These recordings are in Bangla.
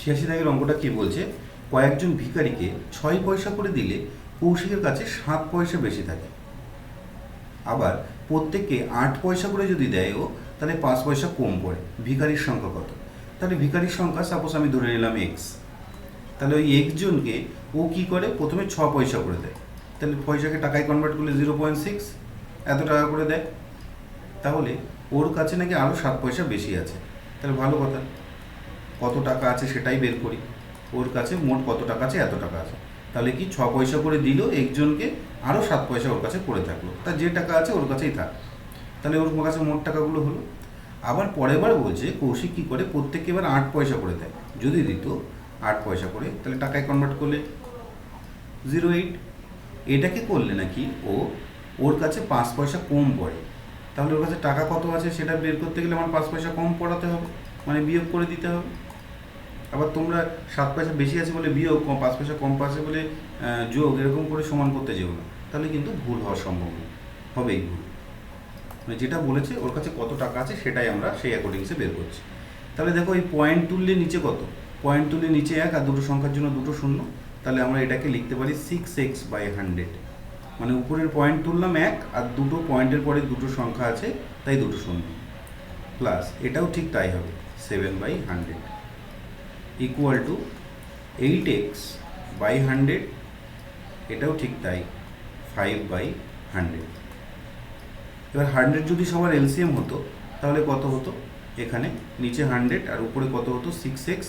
ছিয়াশি দাগের অঙ্কটা কি বলছে? কয়েকজন ভিখারিকে ছয় পয়সা করে দিলে কৌশিকের কাছে সাত পয়সা বেশি থাকে। আবার প্রত্যেককে আট পয়সা করে যদি দেয় ও, তাহলে পাঁচ পয়সা কম পড়ে। ভিখারির সংখ্যা কত? তাহলে ভিখারির সংখ্যা সাপোজ আমি ধরে নিলাম এক্স তাহলে ওই একজনকে ও কি করে? প্রথমে ছ পয়সা করে দেয়। তাহলে পয়সাকে টাকায় কনভার্ট করলে জিরো পয়েন্ট সিক্স এত টাকা করে দেয়। তাহলে ওর কাছে নাকি আরও সাত পয়সা বেশি আছে। তাহলে ভালো কথা। কত টাকা আছে সেটাই বের করি। ওর কাছে মোট কত টাকা আছে, এত টাকা আছে। তাহলে কি ছ পয়সা করে দিল, একজনকে আরও সাত পয়সা ওর কাছে পড়ে থাকল। তার যে টাকা আছে ওর কাছেই থাক। তাহলে ওর কাছে মোট টাকাগুলো হলো। আবার পরের বার বলছে, কৌশিক কী করে? প্রত্যেককে এবার আট পয়সা করে দেয়। যদি দিত আট পয়সা করে, তাহলে টাকায় কনভার্ট করলে? জিরো এইট এটাকে করলে নাকি? ও ওর কাছে পাঁচ পয়সা কম পড়ে। তাহলে ওর কাছে টাকা কত আছে সেটা বের করতে গেলে আমার পাঁচ পয়সা কম পড়াতে হবে। মানে বিয়োগ করে দিতে হবে। আবার তোমরা সাত পয়সা বেশি আছে বলে বিয়োগ, কম পাঁচ পয়সা কম আছে বলে যোগ এরকম করে সমান করতে যেও না। তাহলে কিন্তু ভুল হওয়ার সম্ভাবনা হবেই ভুল। মানে যেটা বলেছে, ওর কাছে কত টাকা আছে সেটাই আমরা সেই অ্যাকর্ডিংসে বের করছি। তাহলে দেখো এই পয়েন্ট তুললে নিচে কত? পয়েন্ট তুললে নিচে এক আর দুটো সংখ্যার জন্য দুটো শূন্য। তাহলে আমরা এটাকে লিখতে পারি সিক্স এক্স বাই হান্ড্রেড মানে উপরের পয়েন্ট তুললাম এক আর দুটো পয়েন্টের পরে দুটো সংখ্যা আছে, তাই দুটো শূন্য। প্লাস এটাও ঠিক তাই হবে seven by hundred equal to eight x by hundred এটাও ঠিক তাই ফাইভ বাই হান্ড্রেড এবার হান্ড্রেড যদি সবার এলসিএম হতো, তাহলে কত হতো? এখানে নিচে হান্ড্রেড আর উপরে কত হতো? সিক্স এক্স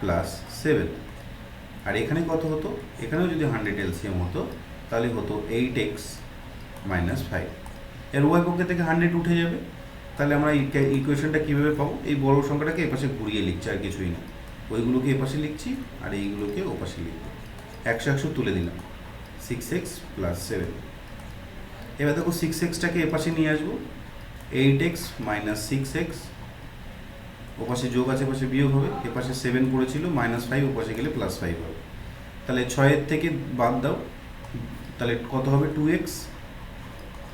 প্লাস সেভেন আর এখানে কত হতো? এখানেও যদি হান্ড্রেড এলসিএম হতো, তাহলে হতো এইট এক্স মাইনাস ফাইভ এর উভয় পক্ষে থেকে হান্ড্রেড উঠে যাবে। তাহলে আমরা ইকুয়েশনটা কীভাবে পাবো? এই বড় সংখ্যাটাকে এপাশে ঘুরিয়ে লিখছি, আর কিছুই না। ওইগুলোকে এপাশে লিখছি, আর এইগুলোকে ওপাশে লিখব। একশো একশো তুলে দিলাম। সিক্স এক্স প্লাস সেভেন এবার দেখো সিক্স এক্সটাকে এপাশে নিয়ে আসব। Eight x minus six x ওপাশে যোগ আছে পাশে বিয়োগ হবে। এপাশে সেভেন পড়েছিল মাইনাস ফাইভ ওপাশে গেলে প্লাস ফাইভ হবে। তাহলে ছয়ের থেকে বাদ দাও। তাহলে কত হবে? টু এক্স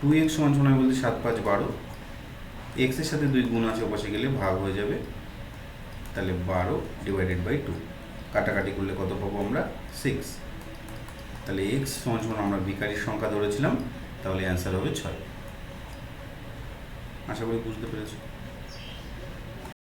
টু এক্স সমান সমান বলছি সাত পাঁচ বারো। এক্সের সাথে দুই গুণ আছে ওপাশে গেলে ভাগ হয়ে যাবে। তাহলে বারো ডিভাইডেড বাই টু কাটাকাটি করলে কত পাবো আমরা? সিক্স তাহলে এক্স সমান আমরা বিকারির সংখ্যা ধরেছিলাম, তাহলে অ্যান্সার হবে ছয়। আশা করি বুঝতে পেরেছ?